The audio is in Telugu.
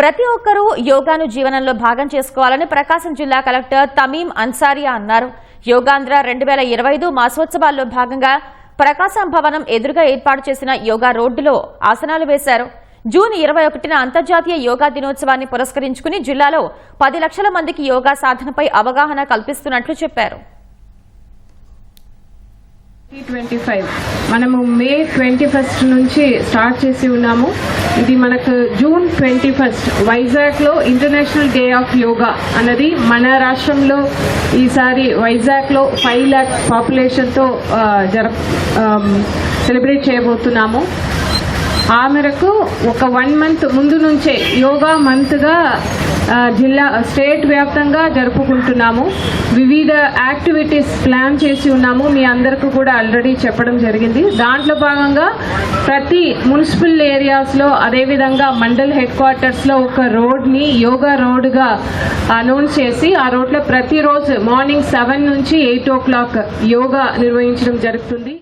ప్రతి ఒక్కరూ యోగాను జీవనంలో భాగం చేసుకోవాలని ప్రకాశం జిల్లా కలెక్టర్ తమీం అన్సారియా అన్నారు. యోగాంధ్ర రెండు వేల ఇరవై ఐదు మాసోత్సవాల్లో భాగంగా ప్రకాశం భవనం ఎదురుగా ఏర్పాటు చేసిన యోగా రోడ్డులో ఆసనాలు వేశారు. జూన్ ఇరవై ఒకటిన అంతర్జాతీయ యోగా దినోత్సవాన్ని పురస్కరించుకుని జిల్లాలో పది లక్షల మందికి యోగా సాధనపై అవగాహన కల్పిస్తున్నట్లు చెప్పారు. ట్వంటీ ఫైవ్ మనము మే ట్వంటీ ఫస్ట్ నుంచి స్టార్ట్ చేసి ఉన్నాము. ఇది మనకు జూన్ ట్వంటీ ఫస్ట్ వైజాగ్లో ఇంటర్నేషనల్ డే ఆఫ్ యోగా అన్నది మన రాష్ట్రంలో ఈసారి వైజాగ్లో ఫైవ్ ల్యాక్ పాపులేషన్తో జర సెలబ్రేట్ చేయబోతున్నాము. ఆ మేరకు ఒక వన్ మంత్ ముందు నుంచే యోగా మంత్గా జిల్లా స్టేట్ వ్యాప్తంగా జరుపుకుంటున్నాము. వివిధ యాక్టివిటీస్ ప్లాన్ చేసి ఉన్నాము. మీ అందరికీ కూడా ఆల్రెడీ చెప్పడం జరిగింది. దాంట్లో భాగంగా ప్రతి మున్సిపల్ ఏరియాస్లో అదేవిధంగా మండల్ హెడ్ క్వార్టర్స్లో ఒక రోడ్ని యోగా రోడ్గా అనౌన్స్ చేసి ఆ రోడ్లో ప్రతిరోజు మార్నింగ్ సెవెన్ నుంచి ఎయిట్ ఓ క్లాక్ యోగా నిర్వహించడం జరుగుతుంది.